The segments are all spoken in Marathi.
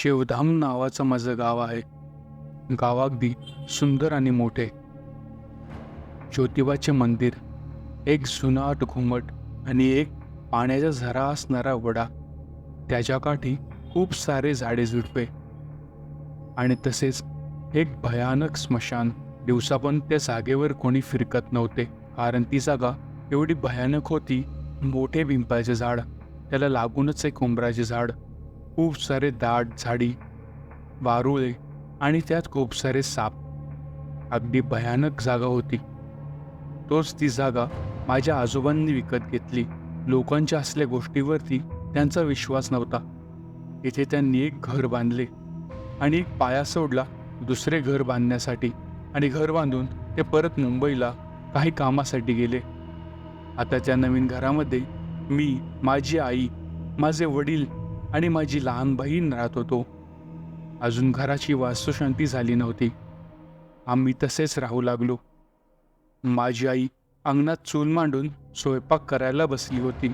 शेवधाम नावाचं माझं गाव आहे. गाव अगदी सुंदर आणि मोठे. ज्योतिबाचे मंदिर एक जुनाट घुमट आणि एक पाण्याचा झरा असणारा वडा. त्याच्या काठी खूप सारे झाडे झुडपे. आणि तसेच एक भयानक स्मशान. दिवसा पण त्या जागेवर कोणी फिरकत नव्हते. कारण ती जागा एवढी भयानक होती मोठे पिंपळाचे झाड. त्याला लागूनच एक उंबराचे झाड. खूप सारे दाट झाडी वारुळे आणि त्यात खूप सारे साप. अगदी भयानक जागा होती. तोच ती जागा माझ्या आजोबांनी विकत घेतली. लोकांच्या असल्या गोष्टीवरती त्यांचा विश्वास नव्हता. इथे त्यांनी एक घर बांधले आणि एक पाया सोडला दुसरे घर बांधण्यासाठी आणि घर बांधून ते परत मुंबईला काही कामासाठी गेले. आता त्या नवीन घरामध्ये मी माझी आई माझे वडील आणि माझी लहान बहीण राहत होतो. अजून घराची वास्तुशांती झाली नव्हती. आम्ही तसेच राहू लागलो. माझी आई अंगणात चूल मांडून स्वयंपाक करायला बसली होती.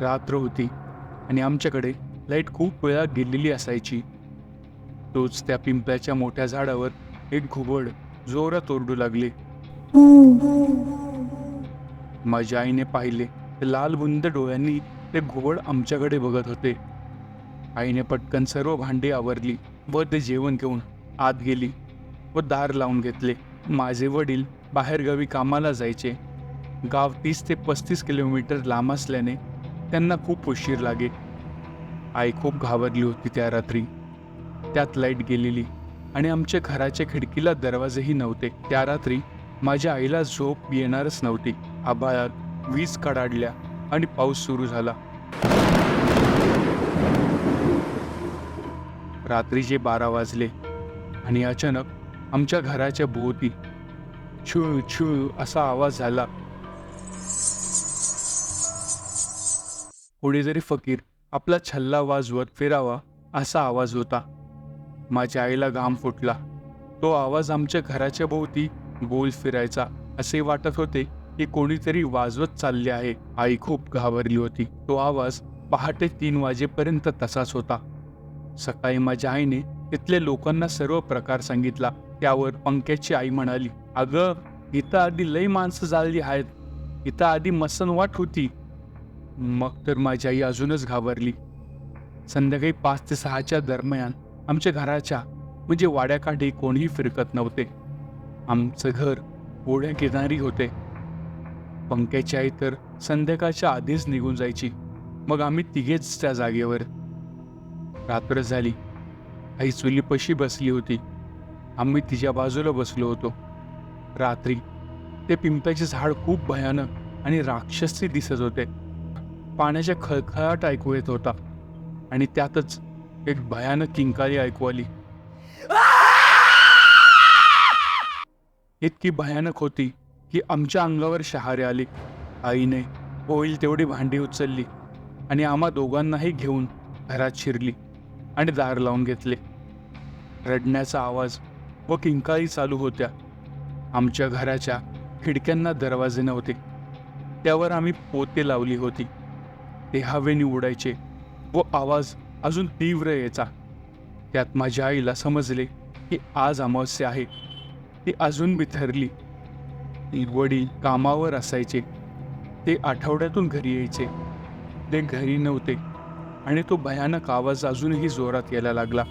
रात्र होती आणि आमच्याकडे लाइट खूप वेळा गेलेली असायची. तोच त्या पिंपळ्याच्या मोठ्या झाडावर एक घुबड जोरात ओरडू लागले. माझ्या आईने पाहिले लाल बुंद डोळ्यांनी ते घुबड आमच्याकडे बघत होते. आईने पटकन सर्व भांडी आवरली व ते जेवण घेऊन आत गेली व दार लावून घेतले. माझे वडील बाहेरगावी कामाला जायचे. गाव तीस ते पस्तीस किलोमीटर लांब असल्याने त्यांना खूप उशीर लागे. आई खूप घाबरली होती त्या रात्री. त्यात लाइट गेलेली आणि आमच्या घराच्या खिडकीला दरवाजेही नव्हते. त्या रात्री माझ्या आईला झोप येणारच नव्हती. आभाळात वीज कडाडल्या आणि पाऊस सुरू झाला. रात्रीचे बारा वाजले आणि अचानक आमच्या घराच्या भोवती छू छू असा आवाज झाला कुणीतरी फकीर आपला छल्ला वाजवत फिरावा असा आवाज होता. माझ्या आईला घाम फुटला. तो आवाज आमच्या घराच्या भोवती गोल फिरायचा असे वाटत होते की कोणीतरी वाजवत चालले आहे. आई खूप घाबरली होती. तो आवाज पहाटे तीन वाजेपर्यंत तसाच होता. सकाळी माझ्या आईने तिथल्या लोकांना सर्व प्रकार सांगितला. त्यावर पंक्याची आई म्हणाली अगं इथं आधी लई माणसं झाली आहेत. इथं आधी मसनवाट होती. मग तर माझी आई अजूनच घाबरली. संध्याकाळी पाच ते सहाच्या दरम्यान आमच्या घराच्या म्हणजे वाड्याकाठी कोणीही फिरकत नव्हते. आमचं घर ओढ्या किनारी होते. पंक्याची आई तर संध्याकाळच्या आधीच निघून जायची. मग आम्ही तिघेच त्या जागेवर रात्र झाली. आई चुलीपशी बसली होती. आम्ही तिच्या बाजूला बसलो होतो. रात्री ते पिंप्याचे झाड खूप भयानक आणि राक्षसी दिसत होते. पाण्याच्या खळखळाट ऐकू येत होता आणि त्यातच एक भयानक किंकाळी ऐकू आली. इतकी भयानक होती की आमच्या अंगावर शहारे आले. आईने होईल तेवढी भांडी उचलली आणि आम्हा दोघांनाही घेऊन घरात शिरली. आणि दार लावून घेतले. रडण्याचा आवाज व किंकाळी चालू होत्या. आमच्या घराच्या खिडक्यांना दरवाजे नव्हते. त्यावर आम्ही पोते लावली होती. ते हवेने उडायचे व आवाज अजून तीव्र यायचा. त्यात माझ्या आईला समजले की आज अमावस्या आहे. ती अजून बिथरली. ती वडील कामावर असायचे. ते आठवड्यातून घरी यायचे. ते घरी नव्हते. आणि तो भयानक आवाज अजूनही जोरात यायला लागला.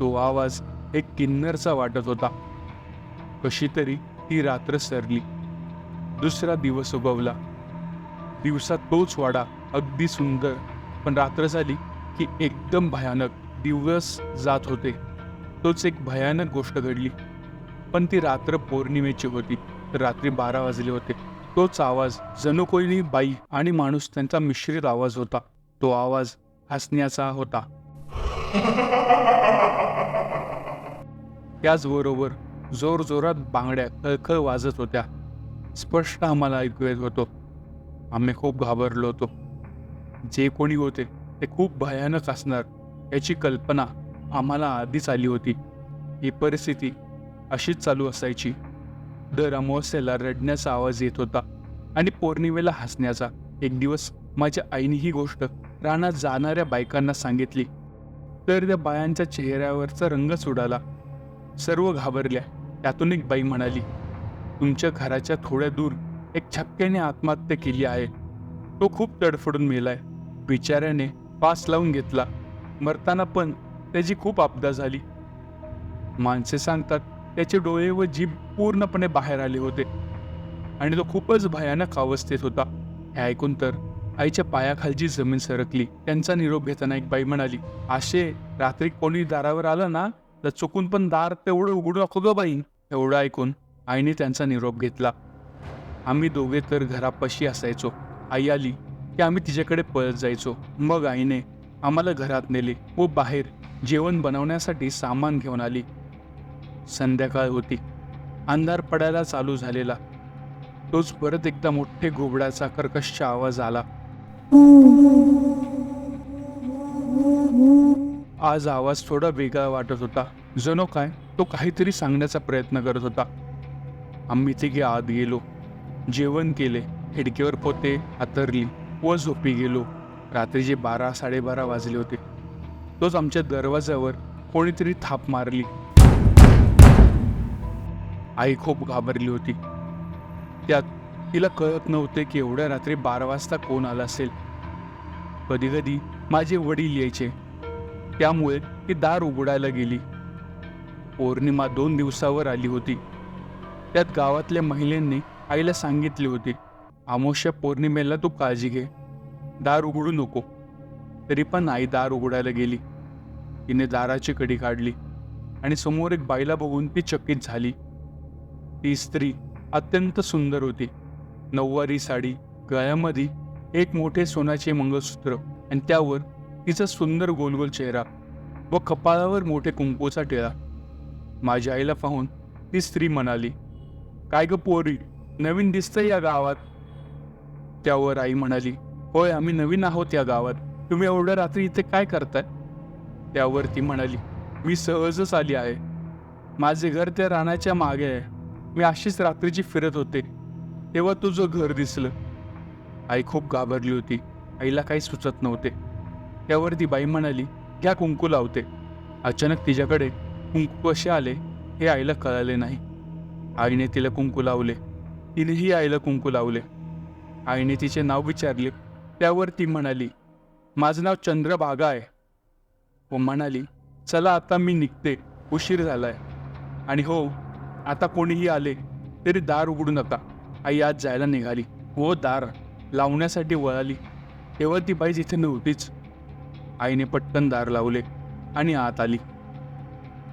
तो आवाज एक किन्नरचा वाटत होता. कशी तरी ती रात्र सरली. दुसरा दिवस उगवला. दिवसात तोच वाडा अगदी सुंदर पण रात्र झाली की एकदम भयानक दिवस जात होते. तोच एक भयानक गोष्ट घडली. पण ती रात्र पौर्णिमेची होती. तर रात्री बारा वाजले होते. तोच आवाज जणू कोणी बाई आणि माणूस त्यांचा मिश्रित आवाज होता. तो आवाज हसण्याचा होता. त्याचबरोबर जोर जोरात बांगड्या खळखळ वाजत होत्या. स्पष्ट आम्हाला ऐकू येत होतो. आम्ही खूप घाबरलो होतो. जे कोणी होते ते खूप भयानक असणार याची कल्पना आम्हाला आधीच आली होती. ही परिस्थिती अशीच चालू असायची. दर अमावस्येला रडण्याचा आवाज येत होता आणि पौर्णिमेला हसण्याचा. एक दिवस माझ्या आईने ही गोष्ट रानात जाणाऱ्या बायकांना सांगितली. तर त्या बायांच्या चेहऱ्यावरचा रंगच उडाला सर्व घाबरल्या. त्यातून एक बाई म्हणाली तुमच्या घराच्या थोड्या दूर एक छक्क्याने आत्महत्या केली आहे. तो खूप तडफडून मेलाय. बिचाऱ्याने पास लावून घेतला. मरताना पण त्याची खूप आपदा झाली. माणसे सांगतात त्याचे डोळे व जीभ पूर्णपणे बाहेर आले होते. आणि तो खूपच भयानक अवस्थेत होता. हे ऐकून तर आईच्या पायाखालची जमीन सरकली. त्यांचा निरोप घेताना एक बाई म्हणाली आशे रात्री कोणी दारावर आलं ना तर चुकून पण दार तेवढं उघडू नको ग बाई एवढं ऐकून आईने त्यांचा निरोप घेतला. आम्ही दोघे तर घरापाशी असायचो. आई आली की आम्ही तिच्याकडे पळत जायचो. मग आईने आम्हाला घरात नेले व बाहेर जेवण बनवण्यासाठी सामान घेऊन आली. संध्याकाळ होती. अंधार पडायला चालू झालेला. तोच परत एकदा मोठे घुबडाचा कर्कश आवाज आला. आज आवाज थोडा वेगळा वाटत होता. जणो काय तो काहीतरी सांगण्याचा प्रयत्न करत होता. आम्ही तिघे आत गेलो. जेवण केले खिडकीवर पोते हातरली व झोपी गेलो. रात्रीचे बारा साडेबारा वाजले होते. तोच आमच्या दरवाजावर कोणीतरी थाप मारली. आई खूप घाबरली होती. त्यात तिला कळत नव्हते की एवढ्या रात्री बारा वाजता कोण आला असेल. कधी कधी माझे वडील यायचे. त्यामुळे ती दार उघडायला गेली. पौर्णिमा दोन दिवसावर आली होती. त्यात गावातल्या महिलांनी आईला सांगितले होते अमावस्या पौर्णिमेला तू काळजी घे. दार उघडू नको. तरी पण आई दार उघडायला गेली. तिने दाराची कडी काढली आणि समोर एक बाईला बघून ती चकित झाली. ती स्त्री अत्यंत सुंदर होती. नऊवारी साडी गळ्यामध्ये एक मोठे सोन्याचे मंगळसूत्र आणि त्यावर तिचा सुंदर गोलगोल चेहरा व कपाळावर मोठे कुंकूचा टिळा. माझ्या आईला पाहून ती स्त्री म्हणाली काय ग पोरी नवीन दिसतंय या गावात? त्यावर आई म्हणाली होय आम्ही नवीन आहोत या गावात. तुम्ही एवढ्या रात्री इथे काय करताय? त्यावर ती म्हणाली मी सहजच आली आहे. माझे घर त्या रानाच्या मागे आहे. मी अशीच रात्रीची फिरत होते. तेव्हा तुझं घर दिसलं. आई खूप घाबरली होती. आईला काही सुचत नव्हते. त्यावर ती बाई म्हणाली घ्या कुंकू लावते. अचानक तिच्याकडे कुंकू कसे आले हे आईला कळाले नाही. आईने तिला कुंकू लावले. तिनेही आईला कुंकू लावले. आईने तिचे नाव विचारले. त्यावर ती म्हणाली माझं नाव चंद्रभागा आहे. व म्हणाली चला आता मी निघते. उशीर झालाय. आणि हो आता कोणीही आले तरी दार उघडू नका. आई आज जायला निघाली. व दार लावण्यासाठी वळाली. तेव्हा ती बाई जिथे नव्हतीच. आईने पटकन दार लावले आणि आत आली.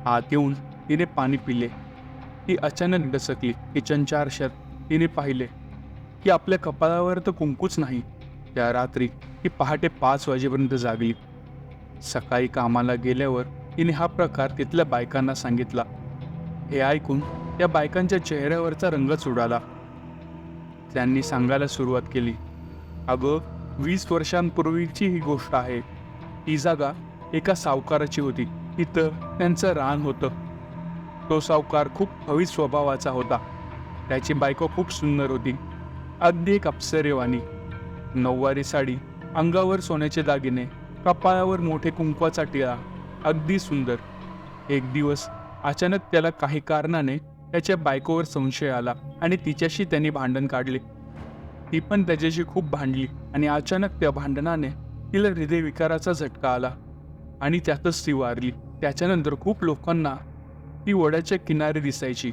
आत येऊन तिने पाणी पिले. ती अचानक डसकली. किचनच्या आरशात तिने पाहिले की आपल्या कपाळावर तर कुंकूच नाही. त्या रात्री ती पहाटे पाच वाजेपर्यंत जागली. सकाळी कामाला गेल्यावर तिने हा प्रकार तिथल्या बायकांना सांगितला. हे ऐकून त्या बायकांच्या चेहऱ्यावरचा रंगच उडाला त्यांनी सांगायला सुरुवात केली. अगं वीस वर्षांपूर्वीची ही गोष्ट आहे. ही जागा एका सावकाराची होती. तिथं त्यांचं रान होतं. तो सावकार खूप हवी स्वभावाचा होता. त्याची बायको खूप सुंदर होती. अगदी एक अप्सरेवाणी. नऊवारी साडी अंगावर सोन्याचे दागिने कपाळावर मोठे कुंकवाचा टिळा. अगदी सुंदर. एक दिवस अचानक त्याला काही कारणाने त्याच्या बायकोवर संशय आला आणि तिच्याशी त्यांनी भांडण काढले. ती पण त्याच्याशी खूप भांडली आणि अचानक त्या भांडणाने तिला हृदयविकाराचा झटका आला आणि त्यातच ती वारली. त्याच्यानंतर खूप लोकांना ती वड्याच्या किनारी दिसायची.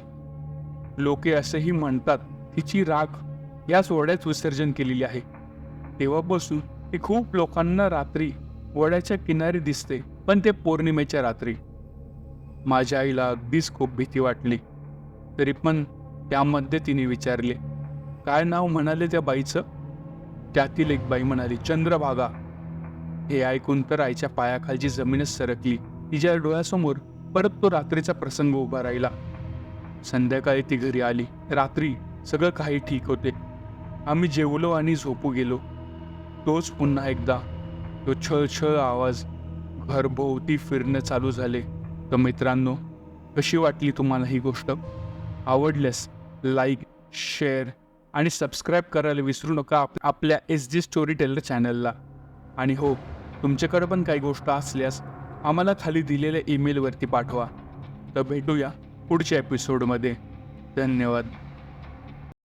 लोके असेही म्हणतात तिची राख याच वड्याच विसर्जन केलेली आहे. तेव्हापासून ती खूप लोकांना रात्री वड्याच्या किनारी दिसते पण ते पौर्णिमेच्या रात्री. माझ्या आईला अगदीच खूप भीती वाटली. तरी पण त्यामध्ये तिने विचारले काय नाव म्हणाले त्या बाईचं? त्यातील एक बाई म्हणाली चंद्रभागा. हे ऐकून तर आईच्या पायाखालची जमीनच सरकली. तिच्या डोळ्यासमोर परत तो रात्रीचा प्रसंग उभा राहिला. संध्याकाळी ती घरी आली. रात्री सगळं काही ठीक होते. आम्ही जेवलो आणि झोपू गेलो. तोच पुन्हा एकदा तो छळछळ आवाज घरभोवती फिरणं चालू झाले. तर मित्रांनो कशी वाटली तुम्हाला ही गोष्ट? आवडल्यास लाईक शेअर आणि सबस्क्राईब करायला विसरू नका आप आपल्या एस जी स्टोरी टेलर चॅनलला आणि हो तुमच्याकडे पण काही गोष्ट असल्यास आम्हाला खाली दिलेल्या ईमेलवरती पाठवा. तर भेटूया पुढच्या एपिसोडमध्ये धन्यवाद.